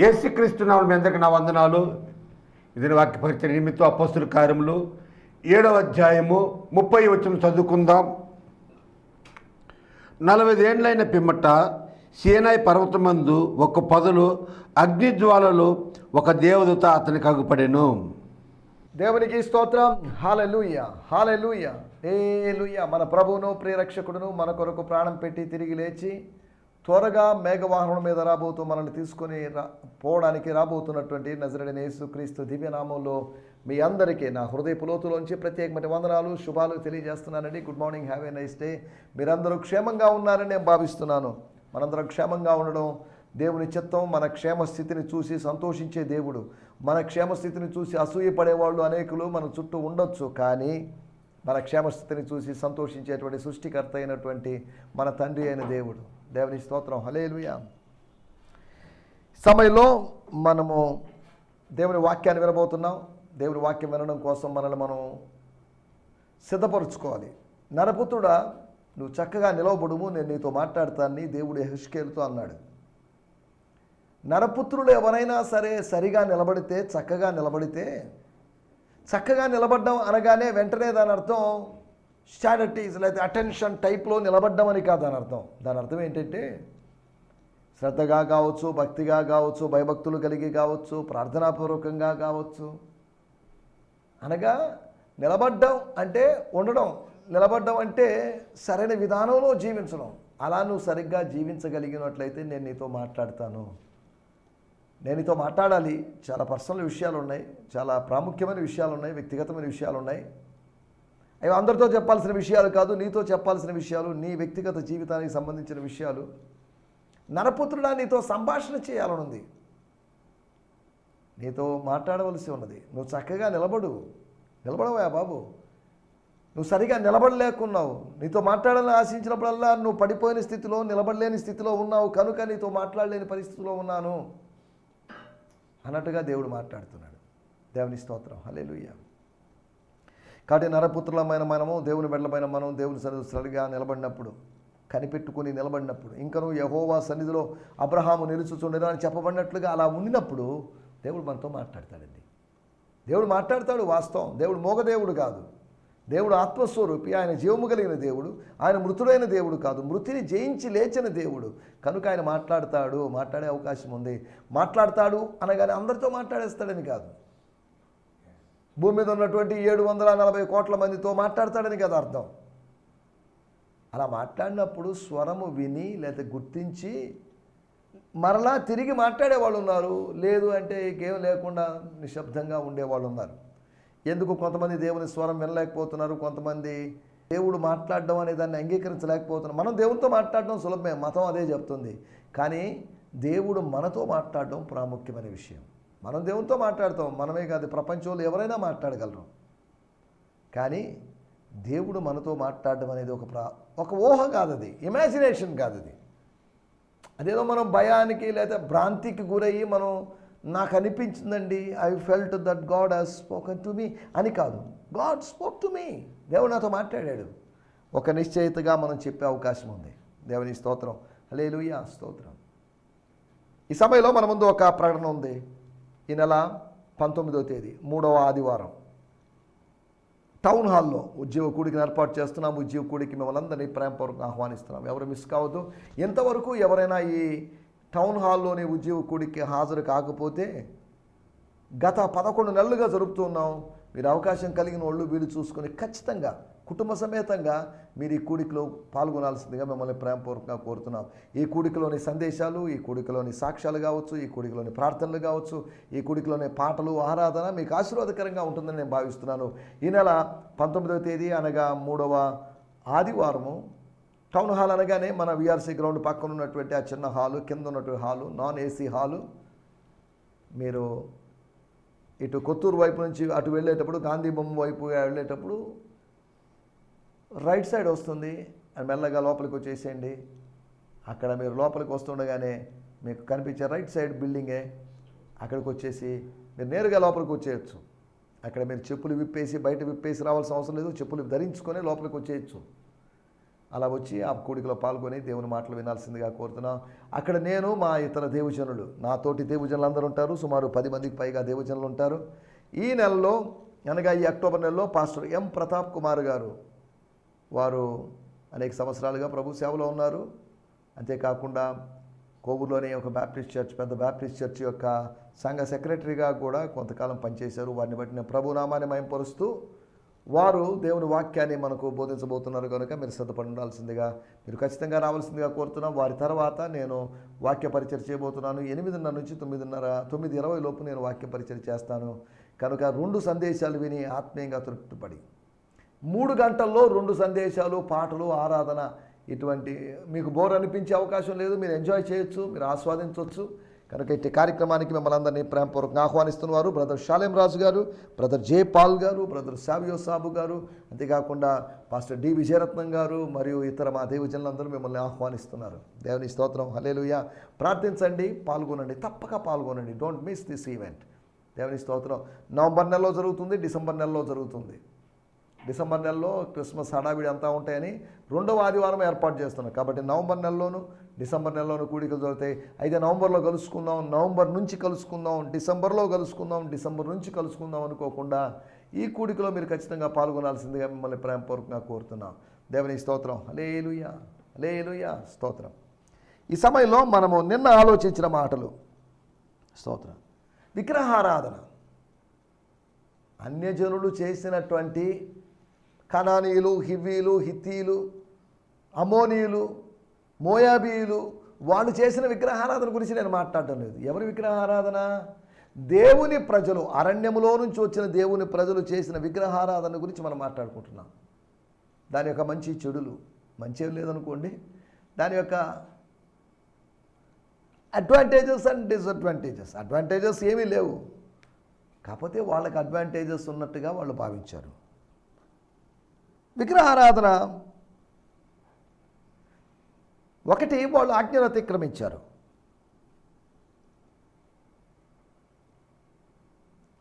యేసుక్రీస్తు నామం మీ అందరికీ నా వందనాలు. ఇది వాక్యపరిచిన నిమిత్తం అపస్తుల కార్యములు. ఏడవ అధ్యాయము ముప్పై వచ్చిన చదువుకుందాం. నలభై ఏండ్లైన పిమ్మట సీనాయి పర్వతమందు ఒక పదులు అగ్నిజ్వాలలు ఒక దేవదూత అతనికి అగుపడెను దేవునికి స్తోత్రం. హాలెలూయ హాలెలూయ లూయ మన ప్రభువును ప్రియరక్షకుడును మన కొరకు ప్రాణం పెట్టి తిరిగి లేచి త్వరగా మేఘవాహనం మీద రాబోతూ మనల్ని తీసుకొని రా పోవడానికి రాబోతున్నటువంటి నజరడిన యేసుక్రీస్తు దివ్యనామంలో మీ అందరికీ నా హృదయ పులోతులోంచి ప్రత్యేకమైన వందనాలు శుభాలు తెలియజేస్తున్నానండి. Good morning have a nice day. మీరందరూ క్షేమంగా ఉన్నారని నేను భావిస్తున్నాను. మనందరం క్షేమంగా ఉండడం దేవుని చిత్తం మన క్షేమ స్థితిని చూసి సంతోషించే దేవుడు. మన క్షేమ స్థితిని చూసి అసూయపడేవాళ్ళు అనేకులు మన చుట్టూ ఉండొచ్చు కానీ మన క్షేమ స్థితిని చూసి సంతోషించేటువంటి సృష్టికర్త అయినటువంటి మన తండ్రి అయిన దేవుడు. దేవుని స్తోత్రం. హలేలుయ సమయంలో మనము దేవుని వాక్యాన్ని వినబోతున్నాం. దేవుని వాక్యం వినడం కోసం మనల్ని మనం సిద్ధపరుచుకోవాలి. నరపుత్రుడా నువ్వు చక్కగా నిలవబడుము నేను నీతో మాట్లాడతానని దేవుడు హెష్కేలుతో అన్నాడు. నరపుత్రులు ఎవరైనా సరే సరిగా నిలబడితే చక్కగా నిలబడితే చక్కగా నిలబడ్డం అనగానే వెంటనే దాని అర్థం స్టాడర్టీస్ లేకపోతే అటెన్షన్ టైప్లో నిలబడ్డం అని కాదు దాని అర్థం. దాని అర్థం ఏంటంటే శ్రద్ధగా కావచ్చు భక్తిగా కావచ్చు భయభక్తులు కలిగి కావచ్చు ప్రార్థనాపూర్వకంగా కావచ్చు. అనగా నిలబడ్డం అంటే ఉండడం. నిలబడ్డం అంటే సరైన విధానంలో జీవించడం. అలా నువ్వు సరిగ్గా జీవించగలిగినట్లయితే నేను నీతో మాట్లాడతాను. నేను నీతో మాట్లాడాలి. చాలా పర్సనల్ విషయాలు ఉన్నాయి చాలా ప్రాముఖ్యమైన విషయాలు ఉన్నాయి వ్యక్తిగతమైన విషయాలు ఉన్నాయి అవి అందరితో చెప్పాల్సిన విషయాలు కాదు నీతో చెప్పాల్సిన విషయాలు నీ వ్యక్తిగత జీవితానికి సంబంధించిన విషయాలు. నరపుత్రుడా నీతో సంభాషణ చేయాలనుంది. నీతో మాట్లాడవలసి ఉన్నది. నువ్వు చక్కగా నిలబడు. నిలబడవా బాబు. నువ్వు సరిగా నిలబడలేకున్నావు. నీతో మాట్లాడాలని ఆశించినప్పుడల్లా నువ్వు పడిపోయిన స్థితిలో నిలబడలేని స్థితిలో ఉన్నావు. కనుక నీతో మాట్లాడలేని పరిస్థితిలో ఉన్నాను. అన్నట్టుగా దేవుడు మాట్లాడుతున్నాడు. దేవుని స్తోత్రం. హల్లెలూయ. కాబట్టి నరపుత్రులమైన మనము దేవుని బిడ్డలమైన మనం దేవుని సన్నిధి సరిగా నిలబడినప్పుడు కనిపెట్టుకుని నిలబడినప్పుడు ఇంకను యహోవా సన్నిధిలో అబ్రహాము నిలుచుచుండెను అని చెప్పబడినట్లుగా అలా ఉండినప్పుడు దేవుడు మనతో మాట్లాడతాడండి. దేవుడు మాట్లాడతాడు వాస్తవం. దేవుడు మోగదేవుడు కాదు. దేవుడు ఆత్మస్వరూపి. ఆయన జీవము కలిగిన దేవుడు. ఆయన మృతుడైన దేవుడు కాదు. మృతిని జయించి లేచిన దేవుడు. కనుక ఆయన మాట్లాడతాడు. మాట్లాడే అవకాశం ఉంది. మాట్లాడతాడు అనగానే అందరితో మాట్లాడేస్తాడని కాదు. భూమి మీద ఉన్నటువంటి ఏడు వందల నలభై కోట్ల మందితో మాట్లాడతాడని కదా అర్థం. అలా మాట్లాడినప్పుడు స్వరము విని లేదా గుర్తించి మరలా తిరిగి మాట్లాడే వాళ్ళు ఉన్నారు. లేదు అంటే ఇంకేం లేకుండా నిశ్శబ్దంగా ఉండేవాళ్ళు ఉన్నారు. ఎందుకు కొంతమంది దేవుని స్వరం వినలేకపోతున్నారు? కొంతమంది దేవుడు మాట్లాడడం అనే దాన్ని అంగీకరించలేకపోతున్నారు. మనం దేవునితో మాట్లాడడం సులభమే మతం అదే చెప్తుంది. కానీ దేవుడు మనతో మాట్లాడడం ప్రాముఖ్యమైన విషయం. మనం దేవునితో మాట్లాడతాం. మనమే కాదు ప్రపంచంలో ఎవరైనా మాట్లాడగలరు. కానీ దేవుడు మనతో మాట్లాడడం అనేది ఒక ప్రా ఒక ఊహ కాదు అది ఇమాజినేషన్ కాదు అది అదేదో మనం భయానికి లేదా భ్రాంతికి గురయ్యి మనం నాకు అనిపించిందండి I felt that God has spoken to me అని కాదు. గాడ్ స్పోక్ టు మీ దేవుడు నాతో మాట్లాడాడు. ఒక నిశ్చయితగా మనం చెప్పే అవకాశం ఉంది. దేవుని స్తోత్రం. హలేలుయా స్తోత్రం. ఈ సమయంలో మన ముందు ఒక ప్రకటన ఉంది. ఈ నెల పంతొమ్మిదో తేదీ మూడవ ఆదివారం. టౌన్ హాల్లో ఉద్యోగకూడికి ఏర్పాటు చేస్తున్నాం. ఉద్యోగకూడికి మిమ్మల్ని అందరినీ ప్రేమపూర్వకంగా ఆహ్వానిస్తున్నాం. ఎవరు మిస్ కావద్దు. ఎంతవరకు ఎవరైనా ఈ టౌన్ హాల్లోని ఉద్యోగకూడికి హాజరు కాకపోతే గత పదకొండు నెలలుగా జరుపుతున్నాం మీరు అవకాశం కలిగిన వాళ్ళు వీళ్ళు చూసుకొని ఖచ్చితంగా కుటుంబ సమేతంగా మీరు ఈ కూడికలో పాల్గొనాల్సిందిగా మిమ్మల్ని ప్రేమపూర్వకంగా కోరుతున్నాం. ఈ కూడికలోని సందేశాలు ఈ కూడికలోని సాక్ష్యాలు కావచ్చు ఈ కూడికలోని ప్రార్థనలు కావచ్చు ఈ కూడికలోని పాటలు ఆరాధన మీకు ఆశీర్వాదకరంగా ఉంటుందని నేను భావిస్తున్నాను. ఈ నెల పంతొమ్మిదవ తేదీ అనగా మూడవ ఆదివారము. టౌన్ హాల్ అనగానే మన విఆర్సీ గ్రౌండ్ పక్కన ఉన్నటువంటి ఆ చిన్న హాలు కింద ఉన్నటువంటి హాలు నాన్ ఏసీ హాలు. మీరు ఇటు కొత్తూరు వైపు నుంచి అటు వెళ్ళేటప్పుడు గాంధీ బొమ్మ వైపు వెళ్ళేటప్పుడు రైట్ సైడ్ వస్తుంది అండ్ మెల్లగా లోపలికి వచ్చేసేయండి. అక్కడ మీరు లోపలికి వస్తుండగానే మీకు కనిపించే రైట్ సైడ్ బిల్డింగే అక్కడికి వచ్చేసి మీరు నేరుగా లోపలికి వచ్చేయచ్చు. అక్కడ మీరు చెప్పులు విప్పేసి బయట విప్పేసి రావాల్సిన అవసరం లేదు. చెప్పులు ధరించుకొని లోపలికి వచ్చేయచ్చు. అలా వచ్చి ఆ కూడికలో పాల్గొని దేవుని మాటలు వినాల్సిందిగా కోరుతున్నాం. అక్కడ నేను మా ఇతర దేవజనులు నాతోటి దేవజనులు అందరూ ఉంటారు. సుమారు పది మందికి పైగా దేవజనులు ఉంటారు. ఈ నెలలో అనగా ఈ అక్టోబర్ నెలలో పాస్టర్ ఎం ప్రతాప్ కుమార్ గారు వారు అనేక సంవత్సరాలుగా ప్రభు సేవలో ఉన్నారు. అంతేకాకుండా కోవూరులోనే ఒక బ్యాప్టిస్ట్ చర్చ్ పెద్ద బ్యాప్టిస్ట్ చర్చ్ యొక్క సంఘ సెక్రటరీగా కూడా కొంతకాలం పనిచేశారు. వారిని బట్టి నేను ప్రభు మయంపరుస్తూ వారు దేవుని వాక్యాన్ని మనకు బోధించబోతున్నారు కనుక మీరు సిద్ధపడి ఉండాల్సిందిగా మీరు ఖచ్చితంగా రావాల్సిందిగా కోరుతున్నాం. వారి తర్వాత నేను వాక్య పరిచయం చేయబోతున్నాను. ఎనిమిదిన్నర నుంచి తొమ్మిదిన్నర తొమ్మిది ఇరవై లోపు నేను వాక్య పరిచయం చేస్తాను. కనుక రెండు సందేశాలు విని ఆత్మీయంగా తృప్తిపడి మూడు గంటల్లో రెండు సందేశాలు పాటలు ఆరాధన ఇటువంటి మీకు బోర్ అనిపించే అవకాశం లేదు. మీరు ఎంజాయ్ చేయొచ్చు మీరు ఆస్వాదించవచ్చు కనుక ఇట్టి కార్యక్రమానికి మిమ్మల్ని అందరినీ ప్రేమపూర్వకంగా ఆహ్వానిస్తున్నవారు brother Shalem Raju garu brother J Paul garu brother Savio Sabu garu అంతేకాకుండా పాస్టర్ డి విజయరత్నం గారు మరియు ఇతర మా దేవజనులందరూ మిమ్మల్ని ఆహ్వానిస్తున్నారు. దేవుని స్తోత్రం. హలేలుయ ప్రార్థించండి పాల్గొనండి తప్పక పాల్గొనండి. డోంట్ మిస్ దిస్ ఈవెంట్ దేవుని స్తోత్రం. నవంబర్ నెలలో జరుగుతుంది డిసెంబర్ నెలలో జరుగుతుంది. డిసెంబర్ నెలలో క్రిస్మస్ హడావిడి అంతా ఉంటాయని రెండవ ఆదివారం ఏర్పాటు చేస్తున్నాం కాబట్టి నవంబర్ నెలలోను డిసెంబర్ నెలలోను కూడికలు జరుగుతాయి. అయితే నవంబర్లో కలుసుకుందాం నవంబర్ నుంచి కలుసుకుందాం డిసెంబర్లో కలుసుకుందాం డిసెంబర్ నుంచి కలుసుకుందాం అనుకోకుండా ఈ కూడికలో మీరు ఖచ్చితంగా పాల్గొనాల్సిందిగా మిమ్మల్ని ప్రేమపూర్వకంగా కోరుతున్నాం. దేవుని స్తోత్రం. అలేలుయా అలేలుయా స్తోత్రం. ఈ సమయంలో మనము నిన్న ఆలోచించిన మాటలు. స్తోత్రం. విగ్రహారాధన. అన్యజనులు చేసినటువంటి కనానీయులు హివ్వీలు హిత్తీలు అమోనీయులు మోయాబీయులు వాళ్ళు చేసిన విగ్రహారాధన గురించి నేను మాట్లాడటం లేదు. ఎవరి విగ్రహారాధన? దేవుని ప్రజలు అరణ్యములో నుంచి వచ్చిన దేవుని ప్రజలు చేసిన విగ్రహారాధన గురించి మనం మాట్లాడుకుంటున్నాం. దాని యొక్క మంచి చెడులు మంచి ఏం లేదనుకోండి. దాని యొక్క అడ్వాంటేజెస్ అండ్ డిసడ్వాంటేజెస్ అడ్వాంటేజెస్ ఏమీ లేవు. కాకపోతే వాళ్ళకి అడ్వాంటేజెస్ ఉన్నట్టుగా వాళ్ళు భావించారు. విగ్రహారాధన. ఒకటి వాళ్ళు ఆజ్ఞను అతిక్రమించారు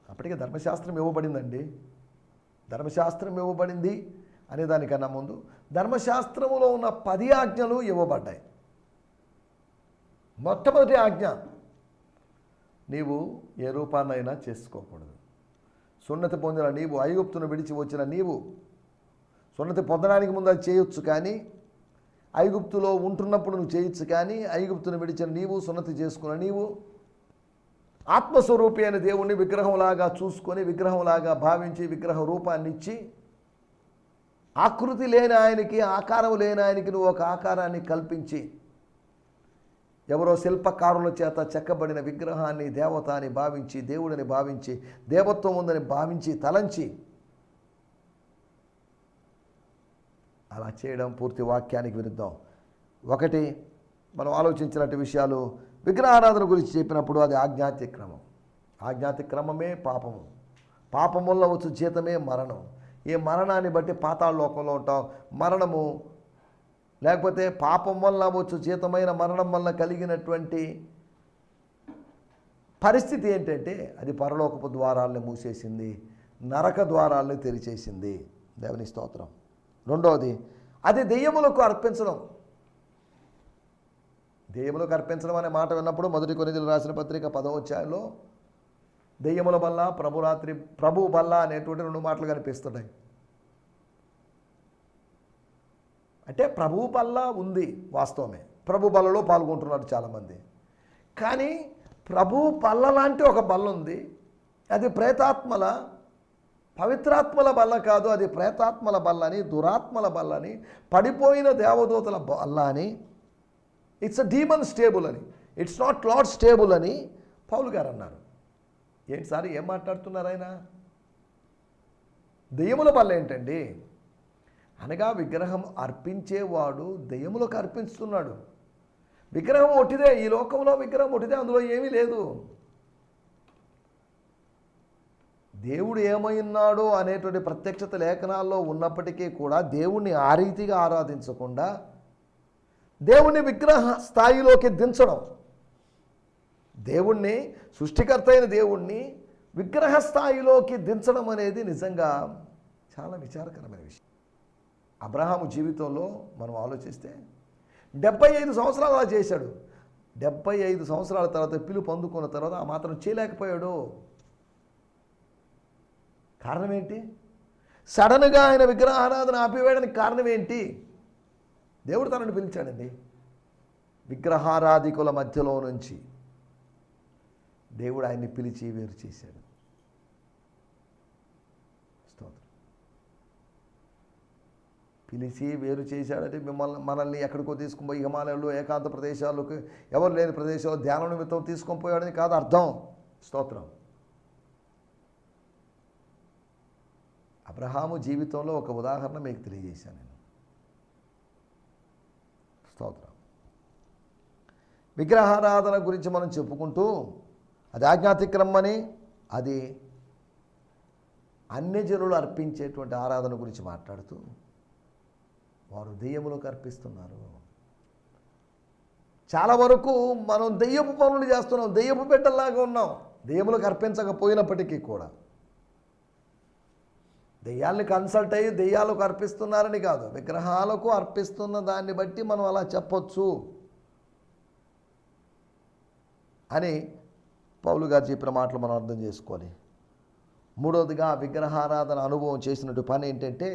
అప్పటికే ధర్మశాస్త్రం ఇవ్వబడిందండి. ధర్మశాస్త్రం ఇవ్వబడింది అనే దానికన్నా ముందు ధర్మశాస్త్రములో ఉన్న పది ఆజ్ఞలు ఇవ్వబడ్డాయి. మొట్టమొదటి ఆజ్ఞ నీవు ఏ రూపాన్నైనా చేసుకోకూడదు. సున్నతి పొందిన నీవు ఐగుప్తును విడిచి వచ్చిన నీవు సున్నతి పొందడానికి ముందు అది చేయొచ్చు కానీ ఐగుప్తులో ఉంటున్నప్పుడు నువ్వు చేయొచ్చు కానీ ఐగుప్తును విడిచిన నీవు సున్నతి చేసుకున్న నీవు ఆత్మస్వరూపి అయిన దేవుణ్ణి విగ్రహంలాగా చూసుకొని విగ్రహంలాగా భావించి విగ్రహ రూపాన్ని ఇచ్చి ఆకృతి లేని ఆయనకి ఆకారం లేని ఆయనకి నువ్వు ఒక ఆకారాన్ని కల్పించి ఎవరో శిల్పకారుల చేత చెక్కబడిన విగ్రహాన్ని దేవత అని భావించి దేవుడని భావించి దేవత్వం ఉందని భావించి తలంచి అలా చేయడం పూర్తి వాక్యానికి విరుద్ధం. ఒకటి మనం ఆలోచించినట్టు విషయాలు విగ్రహారాధన గురించి చెప్పినప్పుడు అది ఆజ్ఞాతిక్రమం ఆజ్ఞాతిక్రమమే పాపము. పాపం వల్ల వచ్చు జీతమే మరణం. ఈ మరణాన్ని బట్టి పాతాళ లోకంలో ఉంటాం. మరణము లేకపోతే పాపం వల్ల వచ్చు జీతమైన మరణం వల్ల కలిగినటువంటి పరిస్థితి ఏంటంటే అది పరలోకపు ద్వారాలను మూసేసింది నరక ద్వారాలను తెరిచేసింది. దేవుని స్తోత్రం. రెండవది అది దెయ్యములకు అర్పించడం. దెయ్యములకు అర్పించడం అనే మాట విన్నప్పుడు మొదటి కొనిదలు రాసిన పత్రిక పదవ అధ్యాయంలో దెయ్యముల బల్ల ప్రభురాత్రి ప్రభు బల్ల అనేటువంటి రెండు మాటలు కనిపిస్తున్నాయి అంటే ప్రభు బల్ల ఉంది వాస్తవమే. ప్రభు బల్లలో పాల్గొంటున్నారు చాలామంది. కానీ ప్రభు బల్ల లాంటి ఒక బల్ల ఉంది. అది ప్రేతాత్మల పవిత్రాత్మల బల్ల కాదు అది ప్రేతాత్మల బల్ల అని దురాత్మల బల్ల అని పడిపోయిన దేవదూతల బల్ల అని ఇట్స్ అ డీమన్ స్టేబుల్ అని. ఇట్స్ నాట్ లాడ్ స్టేబుల్ అని పౌలు గారు అన్నారు. ఏంటి సార్ ఏం మాట్లాడుతున్నారు ఆయన? దెయ్యముల బల్ల ఏంటండి? అనగా విగ్రహం అర్పించేవాడు దెయ్యములకు అర్పిస్తున్నాడు. విగ్రహం ఒట్టిదే ఈ లోకంలో విగ్రహం ఒకటిదే అందులో ఏమీ లేదు. దేవుడు ఏమై ఉన్నాడో అనేటువంటి ప్రత్యక్షత లేఖనాల్లో ఉన్నప్పటికీ కూడా దేవుణ్ణి ఆ రీతిగా ఆరాధించకుండా దేవుణ్ణి విగ్రహ స్థాయిలోకి దించడం. దేవుణ్ణి సృష్టికర్త అయిన దేవుణ్ణి విగ్రహ స్థాయిలోకి దించడం అనేది నిజంగా చాలా విచారకరమైన విషయం. అబ్రహాము జీవితంలో మనం ఆలోచిస్తే డెబ్బై ఐదు సంవత్సరాలు అలా చేశాడు. డెబ్బై ఐదు సంవత్సరాల తర్వాత పిలుపు అందుకున్న తర్వాత ఆ మాత్రం చేయలేకపోయాడు. కారణం ఏంటి సడన్గా ఆయన విగ్రహారాధన ఆపివేయడానికి కారణం ఏంటి దేవుడు తనని పిలిచాడండి. విగ్రహారాధికుల మధ్యలో నుంచి దేవుడు ఆయన్ని పిలిచి వేరు చేశాడు. స్తోత్రం. పిలిచి వేరు చేశాడంటే మిమ్మల్ని మనల్ని ఎక్కడికో తీసుకుపోయి హిమాలయాలు ఏకాంత ప్రదేశాలకు ఎవరు లేని ప్రదేశాలు ధ్యానం నిమిత్తం తీసుకొని పోయాడని కాదు అర్థం. స్తోత్రం. అబ్రహాము జీవితంలో ఒక ఉదాహరణ మీకు తెలియజేశాను నేను. స్తోత్రం. విగ్రహారాధన గురించి మనం చెప్పుకుంటూ అది ఆజ్ఞాతిక్రమని అది అన్యజనులు అర్పించేటువంటి ఆరాధన గురించి మాట్లాడుతూ వారు దెయ్యములకు అర్పిస్తున్నారు. చాలా వరకు మనం దెయ్యపు పనులు చేస్తున్నాం దెయ్యపు బిడ్డల్లాగా ఉన్నాం. దెయ్యములకు అర్పించకపోయినప్పటికీ కూడా దెయ్యాల్ని కన్సల్ట్ అయ్యి దెయ్యాలకు అర్పిస్తున్నారని కాదు విగ్రహాలకు అర్పిస్తున్న దాన్ని బట్టి మనం అలా చెప్పొచ్చు అని పౌలు గారు చెప్పిన మాటలు మనం అర్థం చేసుకోవాలి మూడవదిగా విగ్రహారాధన అనుభవం చేసినట్టు పని ఏంటంటే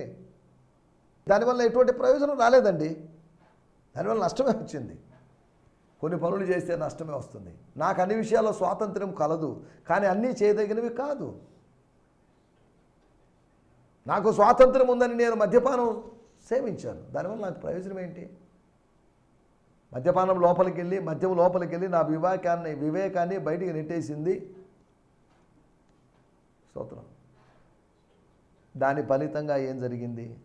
దానివల్ల ఎటువంటి ప్రయోజనం రాలేదండి. దానివల్ల నష్టమే వచ్చింది. కొన్ని పనులు చేస్తే నష్టమే వస్తుంది. నాకు అన్ని విషయాల్లో స్వాతంత్ర్యం కలదు కానీ అన్నీ చేయదగినవి కాదు. నాకు స్వాతంత్రం ఉందని నేను మద్యపానం సేవించాను. దానివల్ల నాకు ప్రయోజనం ఏంటి? మద్యపానం లోపలికి వెళ్ళి మద్యం లోపలికి వెళ్ళి నా వివేకాన్ని వివేకాన్ని బయటికి నెట్టేసింది స్తోత్రం. దాని ఫలితంగా ఏం జరిగింది?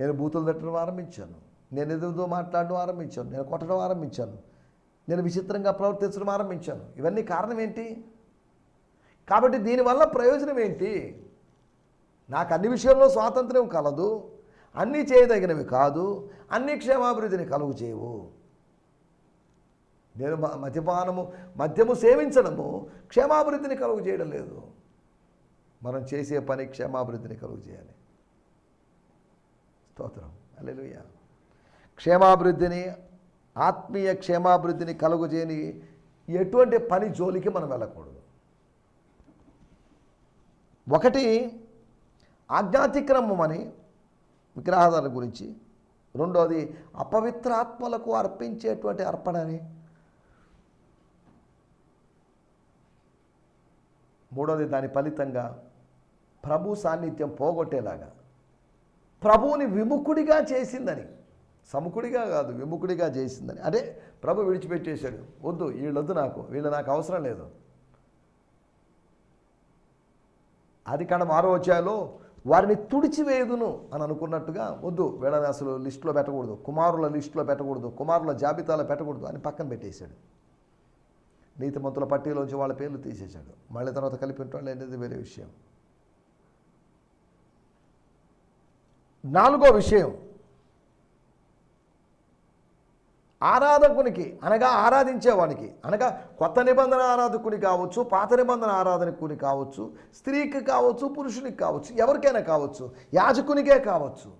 నేను బూతులు తట్టడం ఆరంభించాను. నేను ఎదురుతో మాట్లాడడం ఆరంభించాను. నేను కొట్టడం ఆరంభించాను. నేను విచిత్రంగా ప్రవర్తించడం ఆరంభించాను. ఇవన్నీ కారణం ఏంటి? కాబట్టి దీనివల్ల ప్రయోజనం ఏంటి? నాకు అన్ని విషయంలో స్వాతంత్ర్యం కలదు అన్నీ చేయదగినవి కాదు అన్ని క్షేమాభివృద్ధిని కలుగు చేయవు. నేను మద్యపానము మద్యము సేవించడము క్షేమాభివృద్ధిని కలుగు చేయడం లేదు. మనం చేసే పని క్షేమాభివృద్ధిని కలుగు చేయాలి. స్తోత్రం. అల్లెలుయ్య క్షేమాభివృద్ధిని ఆత్మీయ క్షేమాభివృద్ధిని కలుగు చేయని ఎటువంటి పని జోలికి మనం వెళ్ళకూడదు. ఒకటి ఆజ్ఞాతిక్రమం అని విగ్రహాధార గురించి. రెండోది అపవిత్రాత్మలకు అర్పించేటువంటి అర్పణ అని. మూడోది దాని ఫలితంగా ప్రభు సాన్నిధ్యం పోగొట్టేలాగా. ప్రభువుని విముఖుడిగా చేసిందని. సముఖుడిగా కాదు విముఖుడిగా చేసిందని. అదే ప్రభు విడిచిపెట్టేశాడు. వద్దు వీళ్ళొద్దు నాకు వీళ్ళు నాకు అవసరం లేదు. అది కాడ ఆరో అధ్యాయంలో వారిని తుడిచివేయుదును అని అనుకున్నట్టుగా వద్దు వీళ్ళని అసలు లిస్టులో పెట్టకూడదు కుమారుల లిస్టులో పెట్టకూడదు కుమారుల జాబితాలో పెట్టకూడదు అని పక్కన పెట్టేశాడు. నీతిమంతుల పట్టీలోంచి వాళ్ళ పేర్లు తీసేశాడు. మళ్ళీ తర్వాత కలిపి ఉంటాడు అనేది వేరే విషయం. నాలుగో విషయం ఆరాధకునికి అనగా ఆరాధించేవానికి అనగా కొత్త నిబంధన ఆరాధకుని కావచ్చు పాత నిబంధన ఆరాధకుని కావచ్చు స్త్రీకి కావచ్చు పురుషునికి కావచ్చు ఎవరికైనా కావచ్చు యాజకునికే కావచ్చు.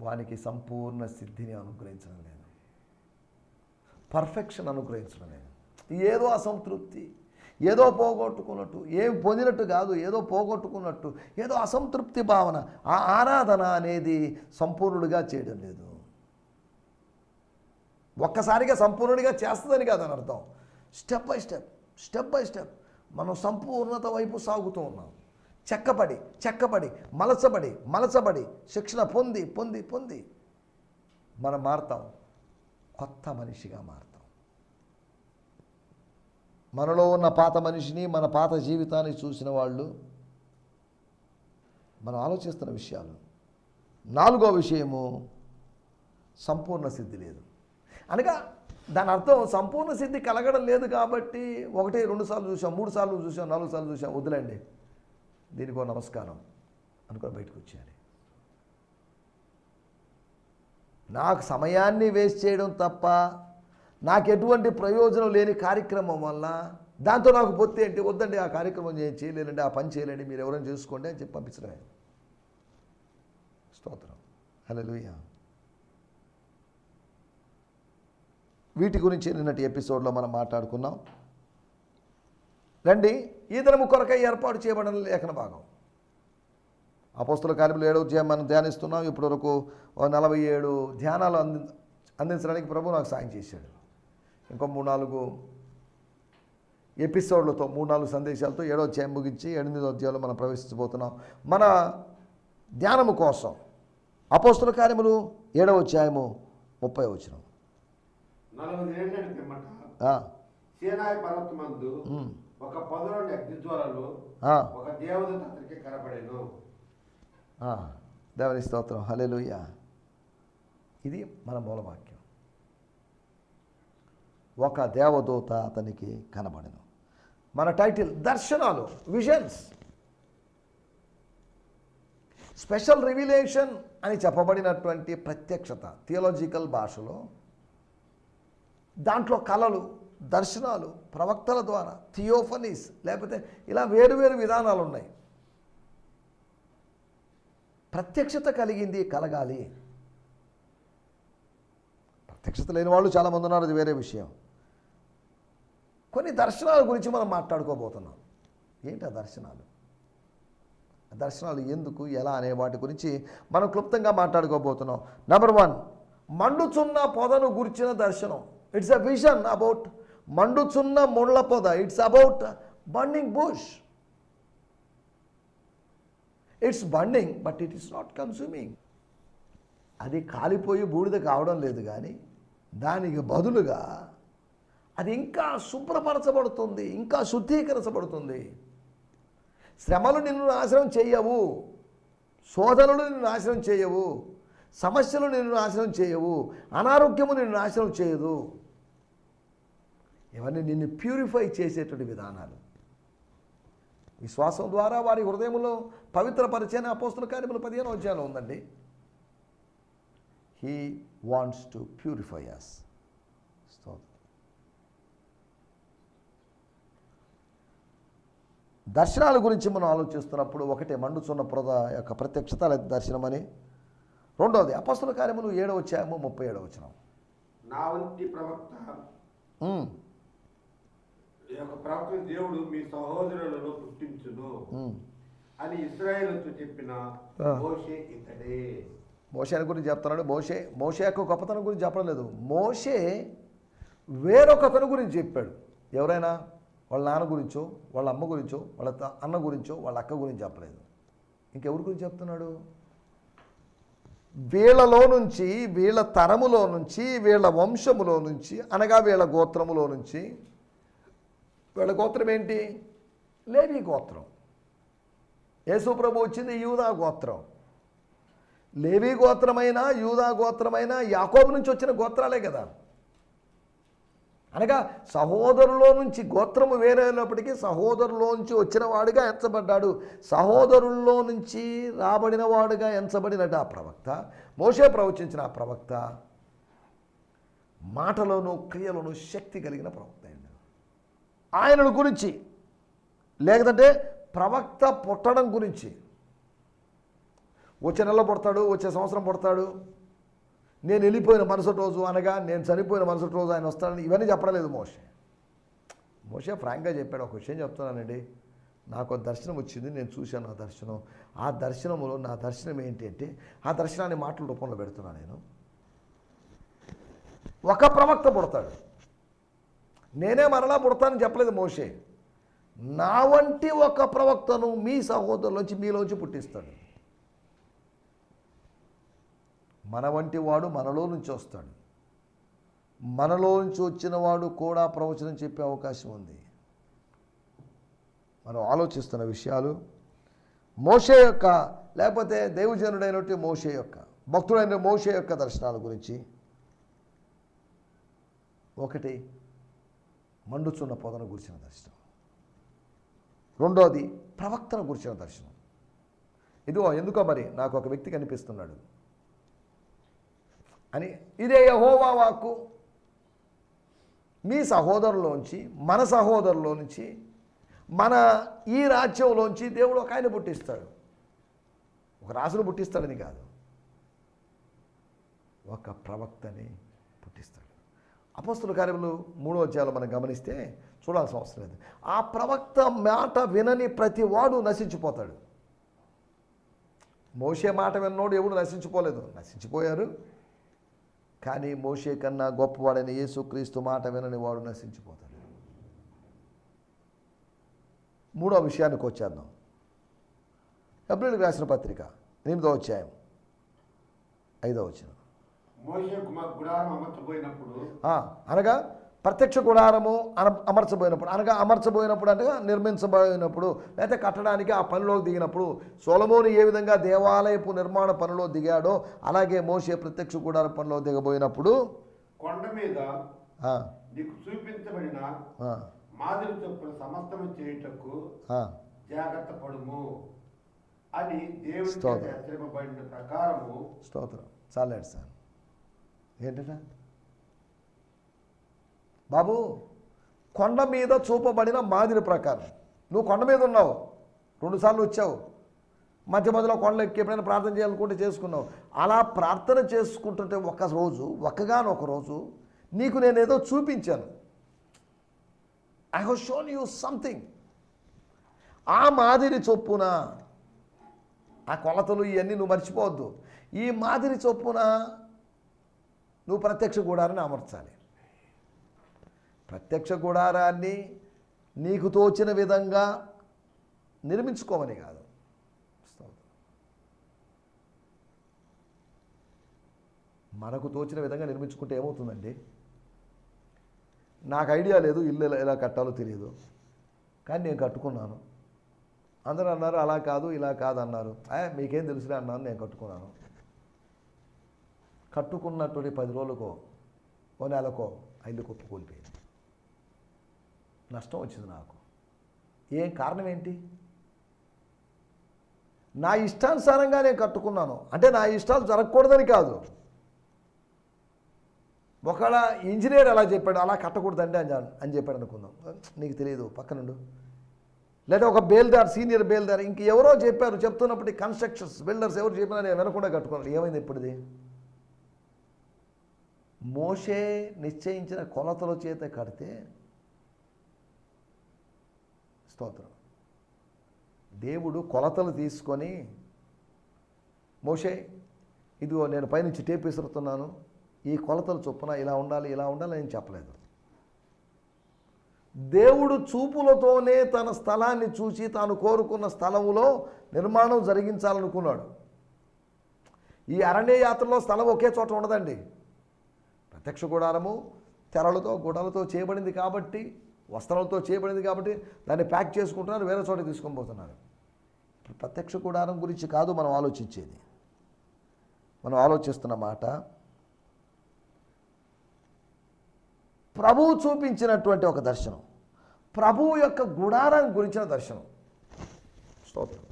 వానికి సంపూర్ణ సిద్ధిని అనుగ్రహించడం లేదు. పర్ఫెక్షన్ అనుగ్రహించడం లేదు. ఏదో అసంతృప్తి ఏదో పోగొట్టుకున్నట్టు ఏం పొందినట్టు కాదు ఏదో పోగొట్టుకున్నట్టు ఏదో అసంతృప్తి భావన ఆ ఆరాధన అనేది సంపూర్ణుడిగా చేయడం లేదు. ఒక్కసారిగా సంపూర్ణుడిగా చేస్తుందని కాదని అర్థం. Step by step step by step మనం సంపూర్ణత వైపు సాగుతూ ఉన్నాం. చెక్కబడి చెక్కబడి మలచబడి మలచబడి శిక్షణ పొంది పొంది పొంది మనం మారుతాం. కొత్త మనిషిగా మారుతాం. మనలో ఉన్న పాత మనిషిని మన పాత జీవితాన్ని చూసిన వాళ్ళు మనం ఆలోచిస్తున్న విషయాలు. నాలుగో విషయము సంపూర్ణ సిద్ధి లేదు. అనగా దాని అర్థం సంపూర్ణ సిద్ధి కలగడం లేదు కాబట్టి ఒకటి రెండు సార్లు చూసాం మూడు సార్లు చూసాం నాలుగు సార్లు చూసాం వదిలేండి దీనికో నమస్కారం అనుకొని బయటకు వచ్చేయాలి. నాకు సమయాన్ని వేస్ట్ చేయడం తప్ప నాకు ఎటువంటి ప్రయోజనం లేని కార్యక్రమం వల్ల దాంతో నాకు పొత్తి ఏంటి? వద్దండి ఆ కార్యక్రమం చేయ- చేయలేనండి ఆ పని చేయలేండి మీరు ఎవరైనా చేసుకోండి అని చెప్పి పంపించడమే. స్తోత్రం. హలో వీటి గురించి నిన్నటి ఎపిసోడ్లో మనం మాట్లాడుకున్నాం. రండి ఈ కొరకై ఏర్పాటు చేయబడిన లేఖన భాగం. అపోస్తుల కార్యములు ఏడవ అధ్యాయం మనం ధ్యానిస్తున్నాం. ఇప్పటి వరకు నలభై ఏడు ధ్యానాలు అంది అందించడానికి ప్రభు నాకు సాయం చేశాడు. ఇంకో మూడు నాలుగు ఎపిసోడ్లతో మూడు నాలుగు సందేశాలతో ఏడో అధ్యాయం ముగించి ఎనిమిదో అధ్యాయంలో మనం ప్రవేశించబోతున్నాం. మన ధ్యానము కోసం అపోస్తుల కార్యములు ఏడవ అధ్యాయము ముప్పై వచ్చినాం సీనాయి పర్వతమందు ఒక పదులోని అగ్నిజ్వాలలు ఒక దేవదూత అతనికి కనపడేను. దేవుని స్తోత్రం. హల్లెలూయా. ఇది మన మూలవాక్యం. ఒక దేవదూత అతనికి కనబడను. మన టైటిల్ దర్శనాలు విజన్స్. స్పెషల్ రివిలేషన్ అని చెప్పబడినటువంటి ప్రత్యక్షత థియోలాజికల్ భాషలో దాంట్లో కళలు దర్శనాలు ప్రవక్తల ద్వారా థియోఫనీస్ లేకపోతే ఇలా వేరు వేరు విధానాలు ఉన్నాయి. ప్రత్యక్షత కలిగింది కలగాలి. ప్రత్యక్షత లేని వాళ్ళు చాలామంది ఉన్నారు అది వేరే విషయం. కొన్ని దర్శనాల గురించి మనం మాట్లాడుకోబోతున్నాం. ఏంటి ఆ దర్శనాలు? దర్శనాలు ఎందుకు ఎలా అనే వాటి గురించి మనం క్లుప్తంగా మాట్లాడుకోబోతున్నాం. నెంబర్ వన్ మండుచున్న పొదను గుర్చిన దర్శనం. ఇట్స్ అ విజన్ అబౌట్ మండుచున్న ముళ్ళ పొద it's about burning bush it's burning but it is not consuming అది కాలిపోయి బూడిద కావడం లేదు కానీ దానికి బదులుగా అది ఇంకా శుభ్రపరచబడుతుంది ఇంకా శుద్ధీకరించబడుతుంది. శ్రమలు నిన్ను నాశనం చేయవు శోధనలు నిన్ను నాశనం చేయవు సమస్యలు నిన్ను నాశనం చేయవు అనారోగ్యము నిన్ను నాశనం చేయదు. ఇవన్నీ నిన్ను ప్యూరిఫై చేసేటువంటి విధానాలు. విశ్వాసం ద్వారా వారి హృదయంలో పవిత్రపరిచైన అపోస్తుల కార్యములు పదిహేను అధ్యాయంలో ఉందండి. He wants to purify us దర్శనాల గురించి మనం ఆలోచిస్తున్నప్పుడు ఒకటి మండుచున్న పొద యొక్క ప్రత్యక్షత లేదా దర్శనమని రెండవది అపస్తుల కార్యములు ఏడవ వచ్చాము ముప్పై ఏడవ వచ్చిన నా వంటి ప్రవక్త ఈ యొక్క దేవుడు మీ సహోదరులను పుట్టించును. అని ఇస్రాయేలుతో చెప్పిన. మోషే ఇతడే. మోషేని గురించి చెప్తున్నాడు. మోషే మోషే యొక్క గొప్పతనం గురించి చెప్పడం లేదు. మోషే వేరొకతను గురించి చెప్పాడు. ఎవరైనా వాళ్ళ నాన్న గురించో వాళ్ళ అమ్మ గురించో వాళ్ళ అన్న గురించో వాళ్ళ అక్క గురించి చెప్పలేదు. ఇంకెవరి గురించి చెప్తున్నాడు? వీళ్ళలో నుంచి వీళ్ళ తరములో నుంచి వీళ్ళ వంశములో నుంచి అనగా వీళ్ళ గోత్రములో నుంచి వీళ్ళ గోత్రం ఏంటి? లేవి గోత్రం. యేసు ప్రభు వచ్చింది యూదా గోత్రం. లేవి గోత్రమైన యూదా గోత్రమైన యాకోబు నుంచి వచ్చిన గోత్రాలే కదా. అనగా సహోదరులో నుంచి గోత్రము వేరైనప్పటికీ సహోదరులో నుంచి వచ్చిన వాడుగా ఎంచబడ్డాడు. సహోదరుల్లో నుంచి రాబడిన వాడుగా ఎంచబడినట్టు ఆ ప్రవక్త. మోసే ప్రవచించిన ఆ ప్రవక్త మాటలోను క్రియలోను శక్తి కలిగిన ప్రవక్త. ఆయనను గురించి లేదంటే ప్రవక్త పుట్టడం గురించి. వచ్చే నెలలో పుడతాడు వచ్చే సంవత్సరం పుడతాడు. నేను వెళ్ళిపోయిన మరుసటి రోజు అనగా నేను చనిపోయిన మరుసటి రోజు ఆయన వస్తాడని ఇవన్నీ చెప్పడలేదు మోషే. మోషే ఫ్రాంక్గా చెప్పాడు ఒక విషయం చెప్తున్నానండి. నాకు దర్శనం వచ్చింది నేను చూశాను ఆ దర్శనం. ఆ దర్శనములో నా దర్శనం ఏంటి అంటే ఆ దర్శనాన్ని మాటల రూపంలో పెడుతున్నాను నేను. ఒక ప్రవక్త పుడతాడు. నేనే మరలా పుడతానని చెప్పలేదు మోషే. నా వంటి ఒక ప్రవక్తను మీ సహోదరులోంచి మీలోంచి పుట్టిస్తాడు. మన వంటి వాడు మనలో నుంచి వస్తాడు. మనలో నుంచి వచ్చిన వాడు కూడా ప్రవచనం చెప్పే అవకాశం ఉంది. మనం ఆలోచిస్తున్న విషయాలు మోషే యొక్క లేకపోతే దైవజనుడైనటువంటి మోషే యొక్క భక్తుడైన మోషే యొక్క దర్శనాల గురించి. ఒకటి మండుచున్న పొదను గురిచిన దర్శనం. రెండోది ప్రవక్తను గురిచిన దర్శనం. ఇదిగో ఎందుకో మరి నాకు ఒక వ్యక్తి కనిపిస్తున్నాడు. అని ఇదే యహోవా వాక్కు. మీ సహోదరులోంచి మన సహోదరులో నుంచి మన ఈ రాజ్యంలోంచి దేవుడు ఒక ఆయన పుట్టిస్తాడు. ఒక రాజును పుట్టిస్తాడని కాదు. ఒక ప్రవక్తని పుట్టిస్తాడు. అపస్తుల కార్యములు మూడో అధ్యాయంలో మనం గమనిస్తే చూడాల్సిన అవసరం లేదు. ఆ ప్రవక్త మాట వినని ప్రతి వాడు నశించిపోతాడు. మోసే మాట విన్నోడు ఎవడు నశించిపోలేదు. నశించిపోయారు. కానీ మోసే కన్నా గొప్పవాడైన యేసుక్రీస్తు మాట వినని వాడు నశించిపోతాడు. మూడో విషయానికి వచ్చేద్దాం. ఏప్రిల్కి రాసిన పత్రిక ఎనిమిదో అధ్యాయం ఐదో వచ్చినాం మోషే కుమార్ గుడారం అమర్చబోయినప్పుడు అనగా ప్రత్యక్ష గుడారము అన అమర్చబోయినప్పుడు అనగా అమర్చబోయినప్పుడు అంటే నిర్మించబోయినప్పుడు లేకపోతే కట్టడానికి ఆ పనిలో దిగినప్పుడు సొలమోని ఏ విధంగా దేవాలయపు నిర్మాణ పనిలో దిగాడో అలాగే మోసే ప్రత్యక్ష గుడార పనిలో దిగబోయినప్పుడు కొండ మీద నీకు చూపించబడిన మాదిరి చొప్పున సమస్తము చేయుటకు జాగ్రత్త పడుము. అని. హెచ్చరింపబడిన ప్రకారము స్తోత్రం. చాలండి సార్. ఏంటట బాబు కొండ మీద చూపబడిన మాదిరి ప్రకారం. నువ్వు కొండ మీద ఉన్నావు. రెండుసార్లు వచ్చావు. మధ్య మధ్యలో కొండలు ఎక్కి ఎప్పుడైనా ప్రార్థన చేయాలనుకుంటే చేసుకున్నావు. అలా ప్రార్థన చేసుకుంటుంటే ఒక రోజు ఒక్కగానొక రోజు నీకు నేను ఏదో చూపించాను. I have shown you something ఆ మాదిరి చొప్పున ఆ కొలతలు ఇవన్నీ నువ్వు మర్చిపోవద్దు. ఈ మాదిరి చొప్పున నువ్వు ప్రత్యక్ష గుడారాన్ని అమర్చాలి. ప్రత్యక్ష గుడారాన్ని నీకు తోచిన విధంగా నిర్మించుకోమని కాదు. మనకు తోచిన విధంగా నిర్మించుకుంటే ఏమవుతుందండి? నాకు ఐడియా లేదు ఇల్లు ఎలా- కట్టాలో తెలియదు కానీ నేను కట్టుకున్నాను. అందరూ అన్నారు అలా కాదు ఇలా కాదు అన్నారు. మీకేం తెలుసులే అన్నాను నేను కట్టుకున్నాను. కట్టుకున్నటువంటి పది రోజులకో ఓ నెలకో ఐదు కుప్ప కూలిపోయింది. నష్టం వచ్చింది నాకు. ఏం కారణం ఏంటి? నా ఇష్టానుసారంగా నేను కట్టుకున్నాను. అంటే నా ఇష్టాలు జరగకూడదని కాదు. ఒకవేళ ఇంజనీర్ ఎలా చెప్పాడు అలా కట్టకూడదండి అని అని చెప్పాడు అనుకుందాం. నీకు తెలియదు పక్కనుండు లేదా ఒక బేల్దార్ సీనియర్ బేల్దార్ ఇంక ఎవరో చెప్పారు చెప్తున్నప్పుడు కన్స్ట్రక్షన్స్ బిల్డర్స్ ఎవరు చెప్పినా నేను వినకుండా కట్టుకున్నాను ఏమైంది ఇప్పుడుది? మోషే నిశ్చయించిన కొలతల చేత కడితే స్తోత్రం. దేవుడు కొలతలు తీసుకొని మోషే ఇదిగో నేను పైనుంచి టేప్ విసురుతున్నాను ఈ కొలతలు చొప్పున ఇలా ఉండాలి ఇలా ఉండాలి అని చెప్పలేదు. దేవుడు చూపులతోనే తన స్థలాన్ని చూసి తాను కోరుకున్న స్థలములో నిర్మాణం జరిగించాలనుకున్నాడు. ఈ అరణ్య యాత్రలో స్థలం ఒకే చోట ఉండదండి. ప్రత్యక్ష గుడారము తెరలతో గుడాలతో చేయబడింది కాబట్టి వస్త్రాలతో చేయబడింది కాబట్టి దాన్ని ప్యాక్ చేసుకుంటున్నారు వేరే చోట తీసుకొని పోతున్నారు. ఇప్పుడు ప్రత్యక్ష గుడారం గురించి కాదు మనం ఆలోచించేది. మనం ఆలోచిస్తున్న మాట ప్రభువు చూపించినటువంటి ఒక దర్శనం. ప్రభువు యొక్క గుడారం గురించిన దర్శనం. స్తోత్రం.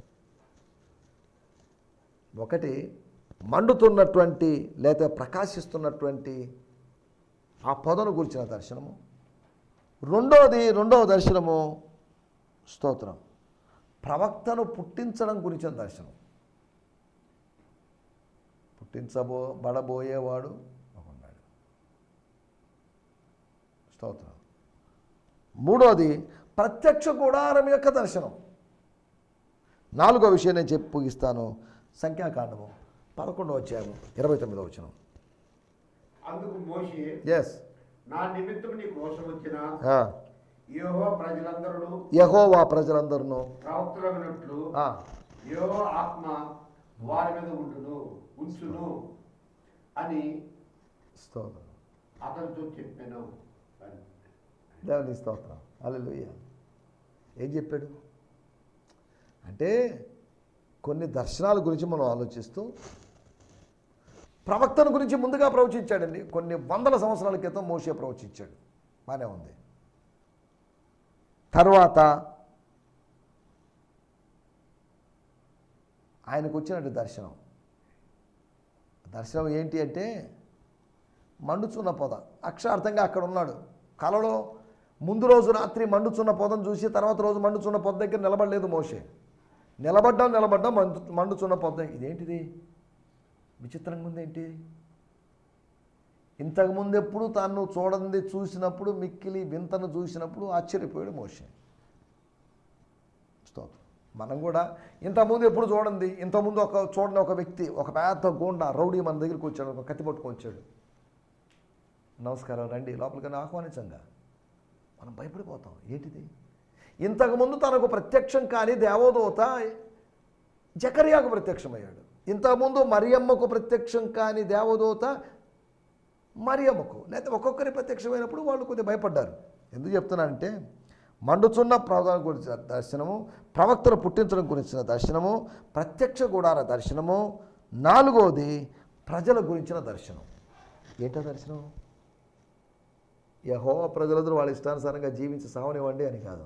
ఒకటి మండుతున్నటువంటి లేదా ప్రకాశిస్తున్నటువంటి ఆ పొదను గురించిన దర్శనము. రెండవది రెండవ దర్శనము స్తోత్రం. ప్రవక్తను పుట్టించడం గురించిన దర్శనం. పుట్టించబో బడబోయేవాడు ఒకన్నాడు. స్తోత్రం. మూడోది ప్రత్యక్ష గుడారం యొక్క దర్శనం. నాలుగో విషయం నేను చెప్పి ముగిస్తాను సంఖ్యాకాండము పదకొండవ వచ్చాము ఇరవై తొమ్మిదవ వచనం. అందుకు మోషే ఎస్ నా నిమిత్తం నీకు మోసం వచ్చిన యెహోవా ప్రజలందరూ యహోవా ప్రజలందరూ. ప్రవక్తలగినట్లు యెహోవా ఆత్మ వారి మీద ఉండును ఉంచును అని స్తోత్రం. అతనితో చెప్పాను. దేవుని స్తోత్రం. అల్లెలుయ్య ఏం చెప్పాడు? అంటే కొన్ని దర్శనాల గురించి మనం ఆలోచిస్తూ ప్రవక్తను గురించి ముందుగా ప్రవచించాడండి. కొన్ని వందల సంవత్సరాల క్రితం మోసే ప్రవచించాడు. బాగానే ఉంది. తర్వాత ఆయనకు వచ్చినట్టు దర్శనం. దర్శనం ఏంటి అంటే మండుచున్న పొద. అక్షార్థంగా అక్కడ ఉన్నాడు. కలలో ముందు రోజు రాత్రి మండుచున్న పొదను చూసి తర్వాత రోజు మండుచున్న పొద దగ్గర నిలబడలేదు మోషే. నిలబడ్డాం నిలబడ్డాం మండు మండుచున్న పొద. ఇదేంటిది? విచిత్రంగా ఉంది ఏంటి ఇంతకుముందు ఎప్పుడు తాను చూడండి చూసినప్పుడు మిక్కిలి వింతను చూసినప్పుడు ఆశ్చర్యపోయాడు మోషే. స్తోత్రం. మనం కూడా ఇంతకుముందు ఎప్పుడు చూడండి ఇంతకుముందు ఒక చూడని ఒక వ్యక్తి ఒక పెద్ద గోండా రౌడీ మన దగ్గరికి వచ్చాడు ఒక కత్తి పట్టుకొని వచ్చాడు. నమస్కారం రండి లోపలికి ఆహ్వానించంగా. మనం భయపడిపోతాం. ఏంటిది? ఇంతకుముందు తనకు ప్రత్యక్షం కానీ దేవదూత జకర్యాకు ప్రత్యక్షమయ్యాడు. ఇంతకుముందు మరియమ్మకు ప్రత్యక్షం కాని దేవదూత మరియమ్మకు లేకపోతే ఒక్కొక్కరి ప్రత్యక్షమైనప్పుడు వాళ్ళు కొద్దిగా భయపడ్డారు. ఎందుకు చెప్తున్నానంటే మండుచున్న ప్రవదన గురించిన దర్శనము ప్రవక్తను పుట్టించడం గురించిన దర్శనము ప్రత్యక్ష గుడార దర్శనము నాలుగోది ప్రజల గురించిన దర్శనం. ఏంటో దర్శనం? యహోవా ప్రజలందరూ వాళ్ళ ఇష్టానుసారంగా జీవించి సావనివ్వండి అని కాదు.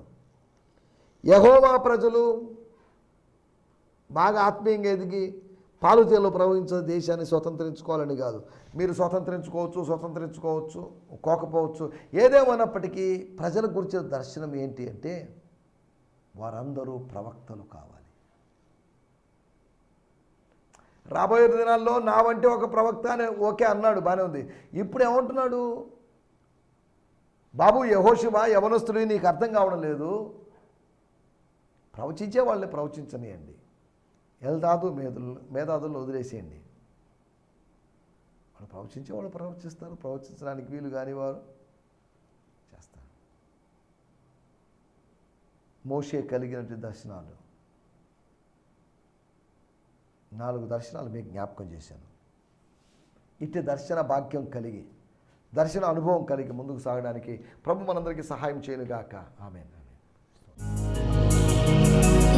యహోవా ప్రజలు బాగా ఆత్మీయంగా ఎదిగి పాలుతేలో ప్రవహించిన దేశాన్ని స్వతంత్రించుకోవాలని కాదు. మీరు స్వతంత్రించుకోవచ్చు స్వతంత్రించుకోవచ్చు కోకపోవచ్చు ఏదేమైనప్పటికీ ప్రజల గురించిన దర్శనం ఏంటి అంటే వారందరూ ప్రవక్తలు కావాలి. రాబోయే దినాల్లో నా వంటి ఒక ప్రవక్త అని ఓకే అన్నాడు బాగానే ఉంది. ఇప్పుడు ఏమంటున్నాడు? బాబు యహోశివ యవనస్తుడి నీకు అర్థం కావడం లేదు. ప్రవచించే వాళ్ళని ప్రవచించనియండి. ఎల్దాదు మేధులు మేధాదులు వదిలేసేయండి. వాళ్ళు ప్రవచించే వాళ్ళు ప్రవచిస్తారు ప్రవచించడానికి వీలు కాని వారు చేస్తారు. మోషే కలిగినటువంటి దర్శనాలు. నాలుగు దర్శనాలు మీకు జ్ఞాపకం చేశాను. ఇట్టి దర్శన భాగ్యం కలిగి దర్శన అనుభవం కలిగి ముందుకు సాగడానికి ప్రభు మనందరికీ సహాయం చేయనుగాక. ఆమె ఆమె